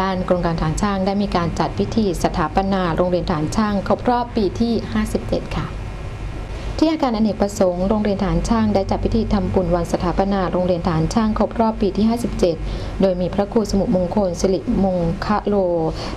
ด้านกรมการฐานช่างได้มีการจัดพิธีสถาปนาโรงเรียนฐานช่างครบรอบปีที่ 57 ค่ะ ที่อาคารอนเนกประสงค์โรงเรียนฐานช่างได้จัดพิธีทำบุญวันสถาปนาโรงเรียนฐานช่างครบรอบปีที่ 57 โดยมีพระครูสมุมงคลสิริมงคะโล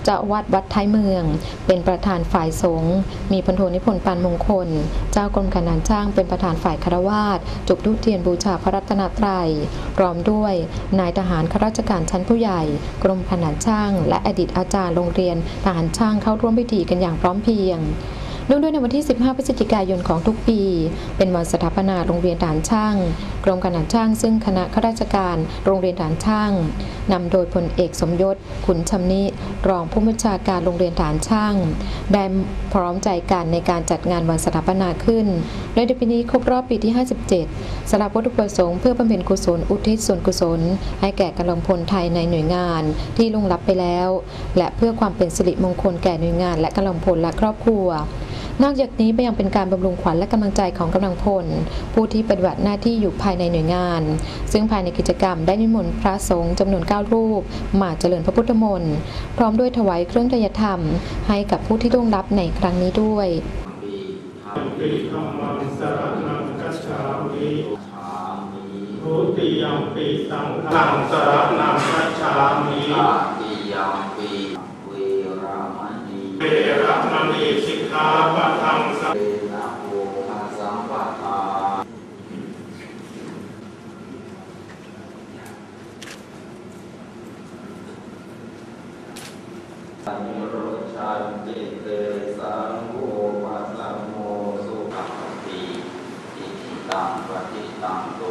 เจ้าวาดวัดท้ายเมือง เป็นประธานฝ่ายสงฆ์มีพันโทนิพนธ์ปานมงคล เจ้ากรมการฐานช่างเป็นประธานฝ่ายคารวาสจุดธูปเทียนบูชาพระรัตนตรัยพร้อมด้วย นายทหารข้าราชการชั้นผู้ใหญ่ กรมการฐานช่าง และอดีตอาจารย์โรงเรียนทหารช่างเข้าร่วมพิธีกันอย่างพร้อมเพรียง เนื่องด้วยในวันที่ 15 พฤศจิกายนของทุกปี เป็นวันสถาปนาโรงเรียนฐานช่าง กรมการฐานช่าง ซึ่งคณะข้าราชการโรงเรียนฐานช่างนำโดยพลเอกสมยศขุนชำนิรองผู้บัญชาการโรงเรียนฐานช่าง ได้พร้อมใจกันในการจัดงานวันสถาปนาขึ้นโดยในปีนี้ครบรอบปีที่ 57สำหรับวัตถุประสงค์เพื่อบำเพ็ญกุศลอุทิศส่วนกุศล ให้แก่กำลังพลไทยในหน่วยงานที่ลงรับไปแล้ว และเพื่อความเป็นสิริมงคลแก่หน่วยงานและกำลังพลและครอบครัว นอกจากนี้ยังเป็นการบำรุงขวัญและกำลังใจของกำลังพล ผู้ที่ปฏิบัติหน้าที่อยู่ภายในหน่วยงาน ซึ่งภายในกิจกรรมได้นิมนต์พระสงฆ์จำนวน 9 รูป มาเจริญพระพุทธมนต์พร้อมด้วยถวายเครื่องทยธรรม ให้กับผู้ที่ร่วงรับในครั้งนี้ด้วยปีธรรมปิธรรมังสรณังกัจฉามิทุติยมปิสังฆังสรณังกัจฉามิตติยมปีเวรามณีเวระม ตสิกขาปะทังสัพนะโมทัสัมปะทาสัมโรชันติเตสังโฆปัสสัมโสุติอิตังปฏิตังตุ